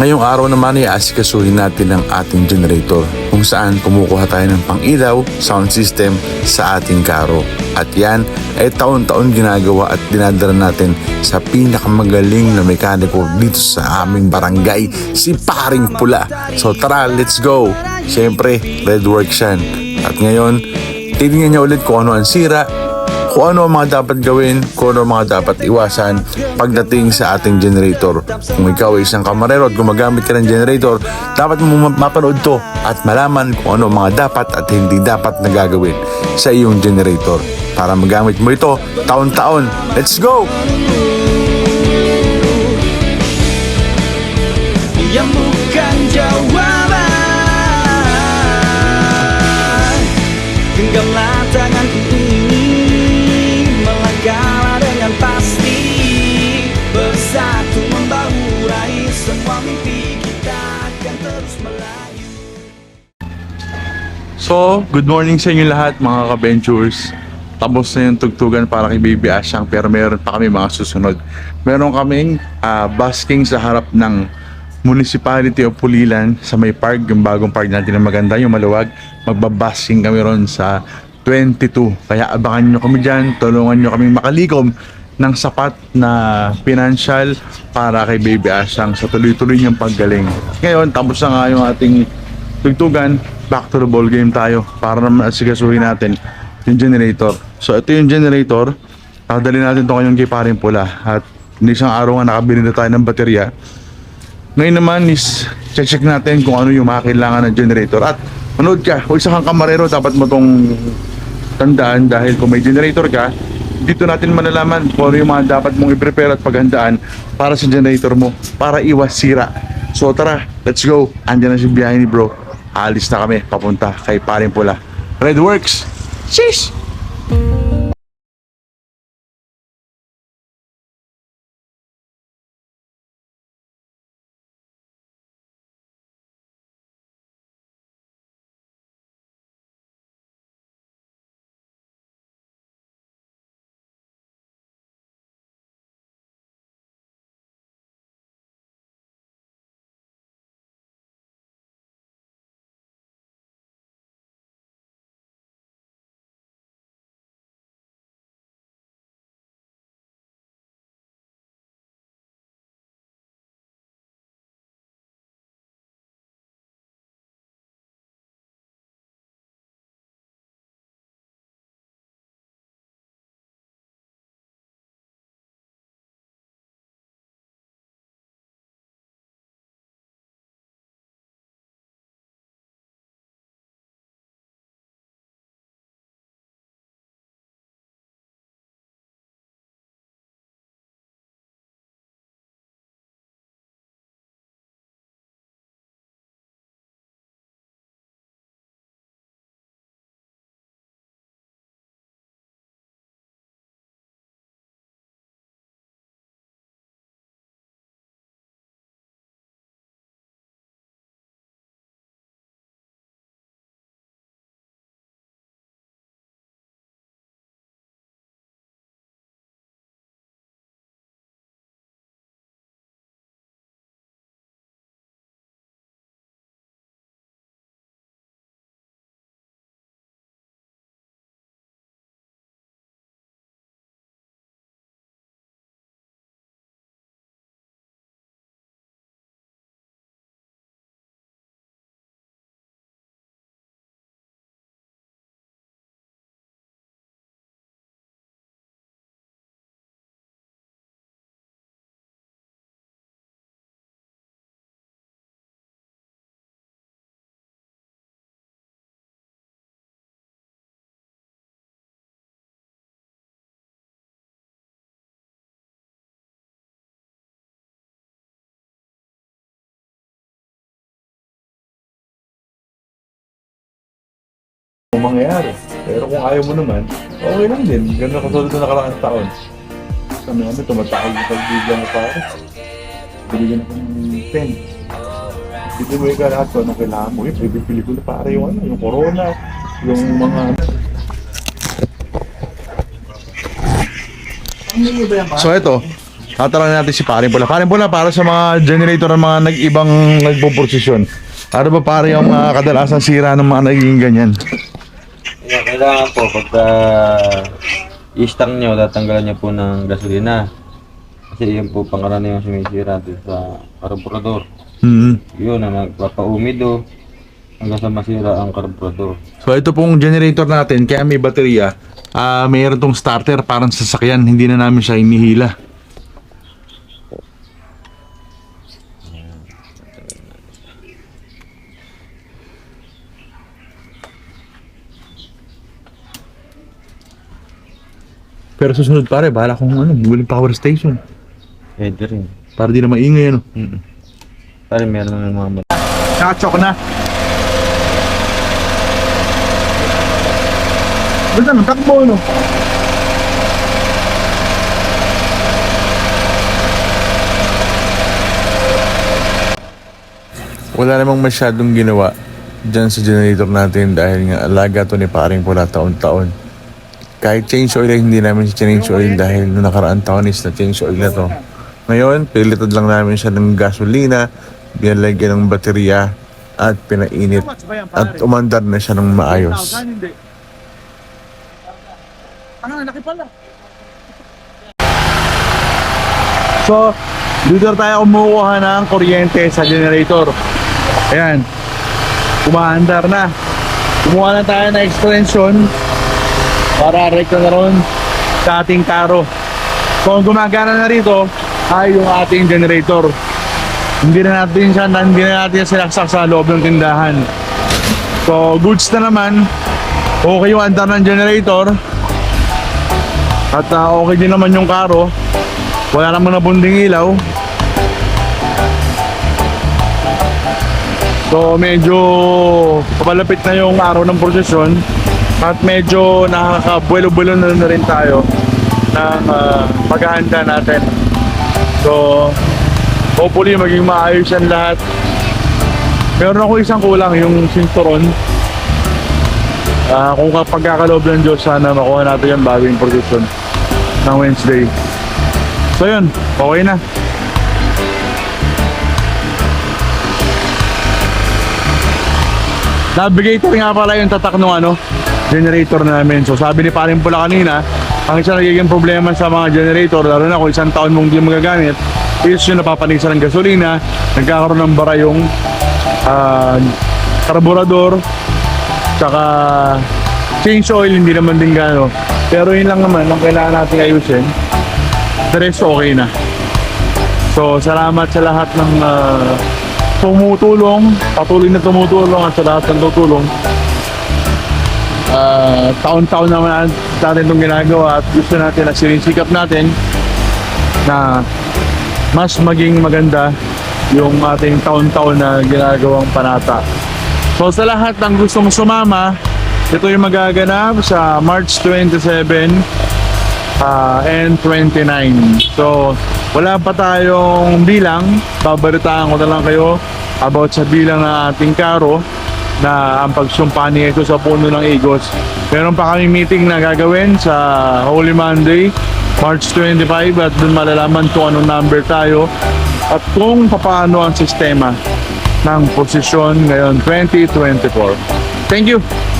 Ngayong araw naman ay asikasuhin natin ang ating generator kung saan kumukuha tayo ng pang-ilaw, sound system sa ating karo. At yan ay taon-taon ginagawa at dinadala natin sa pinakamagaling na mekaniko dito sa aming barangay, si Paring Pula. So tara, let's go! Siyempre, red work yan. At ngayon, titingnan niya ulit kung ano ang sira, kung ano ang mga dapat gawin, kung ano ang mga dapat iwasan pagdating sa ating generator. Kung ikaw ay isang kamarero at gumagamit ka ng generator, dapat mo ma- mapanood to at malaman kung ano ang mga dapat at hindi dapat na gagawin sa iyong generator. Para magamit mo ito taon-taon. Let's go! yang bukan jawaban So, good morning sa inyo lahat mga ka-ventures. Tapos na yung tugtugan para kay Baby Asyang pero meron pa kami mga susunod. Meron kaming ah, basking sa harap ng Municipality of Pulilan sa may park, yung bagong park natin na maganda, yung maluwag. Magbabasking kami ron sa 22. Kaya abangan nyo kami dyan, tulungan nyo kaming makalikom ng sapat na financial para kay Baby Asyang sa tuloy-tuloy niyang paggaling. Ngayon, tapos na nga yung ating tugtugan, back to the ball game tayo para naman asigasuhin natin yung generator. So ito yung generator, dadali natin ito ngayong kay Paring Pula at hindi isang araw nga nakabili na tayo ng baterya. Ngayon naman is check natin kung ano yung mga kailangan ng generator at manood ka, kung isa kang kamarero dapat mo tong tandaan dahil kung may generator ka dito natin malalaman kung ano yung mga dapat mong i-prepare at paghandaan para sa generator mo para iwas sira. So tara, let's go. Andiyan na si biyahe ni bro. Alis na kami papunta kay Paring Pula. Red Works! Sheesh! Kung mangyayari. Pero kung ayaw mo naman, okay lang din. Ganun ako tulad na nakaraang taon. Kami kami, tumatakal yung pagbigyan mo pare. Binigyan ako ng pen. Mo ikaw lahat kung anong kailangan mo. Eh, pwede pelikula pare yung ano, yung corona, yung mga... So ito, Tatanungin natin si Paring Pula. Paring Pula, para sa mga generator ng mga nag-ibang nagpo-posisyon. Ano ba pare yung mga kadalasan sira ng mga naging ganyan? Kaya kailangan po pagka i-stang nyo, tatanggalan nyo po ng gasolina. Kasi yun po pangaraniwang sumisira dun sa karburador. Hmm. Yun na nagpapaumido hanggang sa masira ang karburador. So ito pong generator natin, kaya may baterya, ah mayroon tong starter parang sasakyan, hindi na namin siya inihila. Pero susunod pare, bahala kung ano, buling power station. Pwede rin. Para di na maingay ano. Mm Pare meron ng mga mat- Nakachok na. Basta nang takbo no. Wala namang masyadong ginawa dyan sa generator natin dahil nga alaga to ni paring pula taon-taon. Kahit change oil ay hindi namin change oil dahil noong nakaraan taon is na change oil na to. Ngayon, pilitad lang namin siya ng gasolina, binalagyan ng baterya at pinainit at umandar na siya ng maayos. So, dito tayo kumukuha ng kuryente sa generator. Ayan. Umaandar na. Kumuha na tayo ng extension para rekta na ron sa ating karo. So, ang gumagana na rito ay yung ating generator. Hindi na natin siya, hindi na natin sinaksak sa loob ng tindahan. So, goods na naman. Okay yung andar ng generator. At ah, okay din naman yung karo. Wala naman nabunding ilaw. So medyo papalapit na yung araw ng prosesyon at medyo nakakabuelo-buelo na, rin tayo ng ah, paghahanda natin. So hopefully maging maayos yan lahat. Meron ako isang kulang yung sinturon. Ah, kung kapag kakaloob ng Diyos, sana makuha natin yung prosesyon ng Wednesday. So yun, okay na. Navigator nga pala yung tatak ng ano, generator namin. So sabi ni Paring Pula kanina, ang isa nagiging problema sa mga generator, lalo na kung isang taon mong di magagamit, is yung napapanisan ng gasolina, nagkakaroon ng bara yung ah, karburador, tsaka change oil, hindi naman din gano. Pero yun lang naman, ang kailangan natin ayusin, the rest okay na. So, salamat sa lahat ng ah, tumutulong, patuloy na tumutulong at sa lahat ng tutulong. Ah, taon-taon naman natin itong ginagawa at gusto natin na sinisikap natin na mas maging maganda yung ating taon-taon na ginagawang panata. So sa lahat ng gustong sumama, ito yung magaganap sa March 27 ah, and 29. So, wala pa tayong bilang. Babalitaan ko na lang kayo about sa bilang ng ating karo na ang pagsumpa ni Jesus sa puno ng Igos. Meron pa kami meeting na gagawin sa Holy Monday, March 25 at doon malalaman kung anong number tayo at kung paano ang sistema ng posisyon ngayon 2024. Thank you!